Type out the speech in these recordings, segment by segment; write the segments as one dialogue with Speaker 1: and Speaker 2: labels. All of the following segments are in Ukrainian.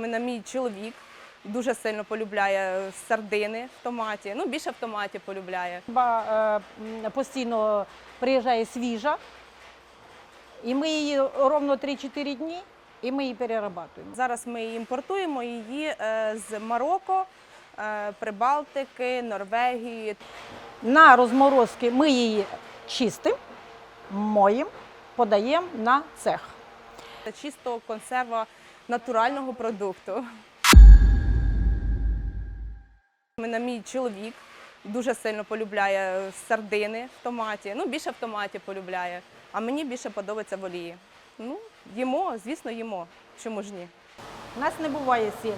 Speaker 1: Мене мій чоловік дуже сильно полюбляє сардини в томаті. Ну, більше в томаті полюбляє.
Speaker 2: Риба е, постійно приїжджає свіжа, і ми її ровно 3-4 дні, і ми її перерабатуємо.
Speaker 1: Зараз ми імпортуємо її е, з Марокко, е, Прибалтики, Норвегії.
Speaker 2: На розморозки ми її чистимо, моїмо, подаємо на цех.
Speaker 1: Це чисто консерва натурального продукту. Мене мій чоловік дуже сильно полюбляє сардини в томаті. Ну, більше в томаті полюбляє, а мені більше подобається в олії. Ну, їмо, звісно, їмо. Чому ж ні?
Speaker 2: У нас не буває сіль.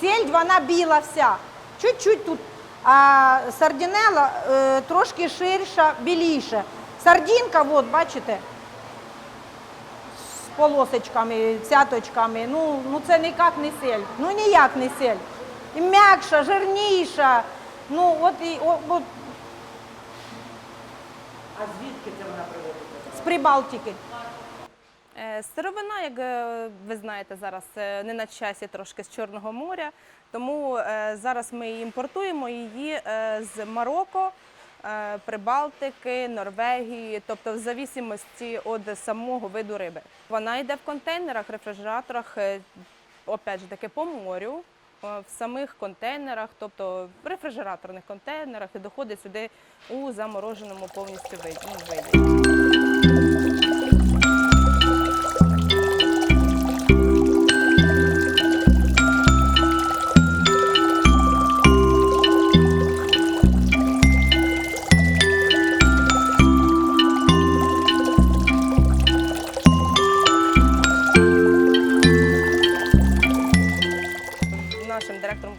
Speaker 2: Сіль вона біла вся. Чуть-чуть тут. А сардінела е, трошки ширша, біліше. Сардінка, от, бачите, полосочками, цяточками. Ну, ну це ніяк не сіль. Ну ніяк не сіль. І м'якша, жирніша. Ну, от і о, от.
Speaker 3: А звідки це вона приводиться?
Speaker 2: з Прибалтики.
Speaker 1: Е, Сировина, як е, ви знаєте, зараз е, не на часі трошки з Чорного моря, тому зараз ми імпортуємо її з Марокко, Прибалтики, Норвегії, тобто в зависимості від самого виду риби. Вона йде в контейнерах, рефрижераторах, е, опять же таки по морю. е, В самих контейнерах, тобто в рефрижераторних контейнерах, і доходить сюди у замороженому повністю виді.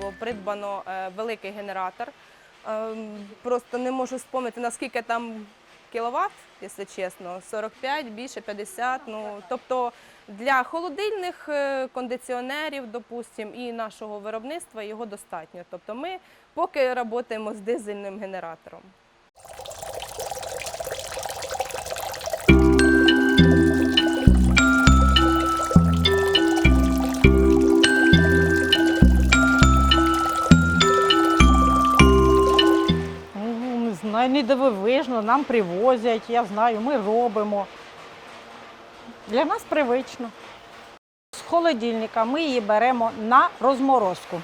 Speaker 1: Було придбано е, великий генератор. Ем, Просто не можу спомнити, наскільки там кіловат, якщо чесно, 45, більше 50. Ну, тобто для холодильних е, кондиціонерів, допустим, і нашого виробництва його достатньо. Тобто ми поки працюємо з дизельним генератором.
Speaker 2: Ну, не дивовижно, нам привозять, я знаю, ми робимо. Для нас привично. З холодильника ми її беремо на розморозку.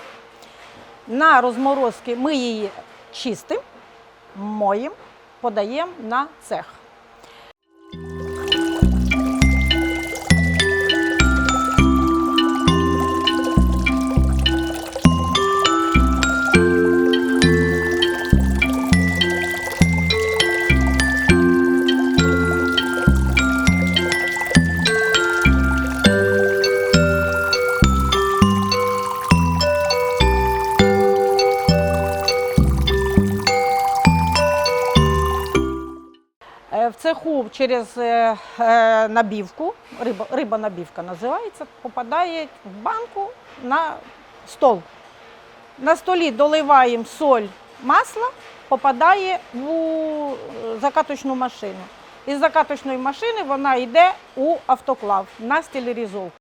Speaker 2: На розморозки ми її чистимо, моїм, подаємо на цех. В цеху через е, е, набівку, риба, риба набівка називається, попадає в банку на стол. На столі доливаємо соль, масло, попадає в е, закаточну машину. Із закаточної машини вона йде у автоклав на стелеризовку.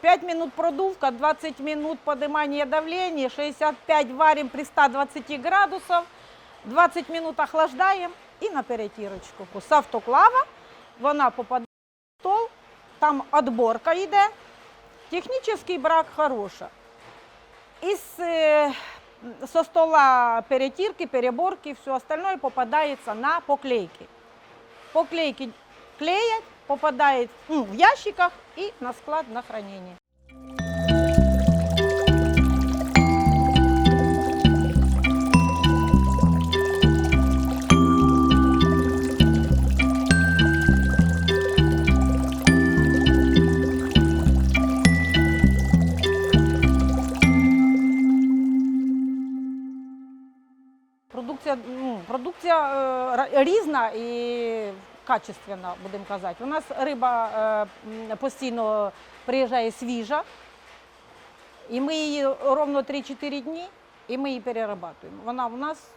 Speaker 2: 5 минут продувка, 20 минут поднимание давления, 65 варим при 120 градусов, 20 минут охлаждаем и на перетирочку. З автоклава вона попадає в стол, там отборка йде, технічний брак хороша. Із е, со стола перетирки, переборки, все остальное попадается на поклейки. Поклейки клеят, попадает в ящиках и на склад на хранение. Продукція, ну, продукція е, э, різна і качественна, будемо казати. У нас риба е, постійно приїжджає свіжа, і ми її ровно 3-4 дні, і ми її перерабатуємо. Вона у нас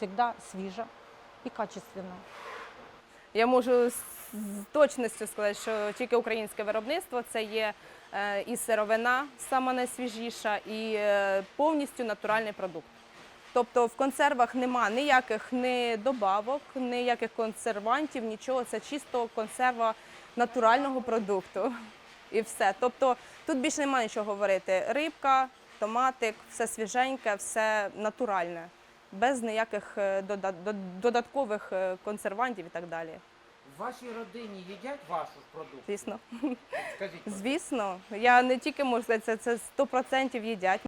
Speaker 2: завжди свіжа і качественна.
Speaker 1: Я можу з з точністю сказати, що тільки українське виробництво це є е, і сировина, сама найсвіжіша, і е, повністю натуральний продукт. Тобто в консервах нема ніяких ні добавок, ніяких консервантів, нічого. Це чисто консерва натурального продукту. І все. Тобто тут більше немає нічого говорити. Рибка, томатик, все свіженьке, все натуральне, без ніяких е, дода- дод- додаткових е, консервантів і так далі.
Speaker 3: В вашій родині їдять вашу продукцію?
Speaker 1: Звісно.
Speaker 3: Скажіть,
Speaker 1: Звісно, я не тільки можу сказати, це, це 100% їдять.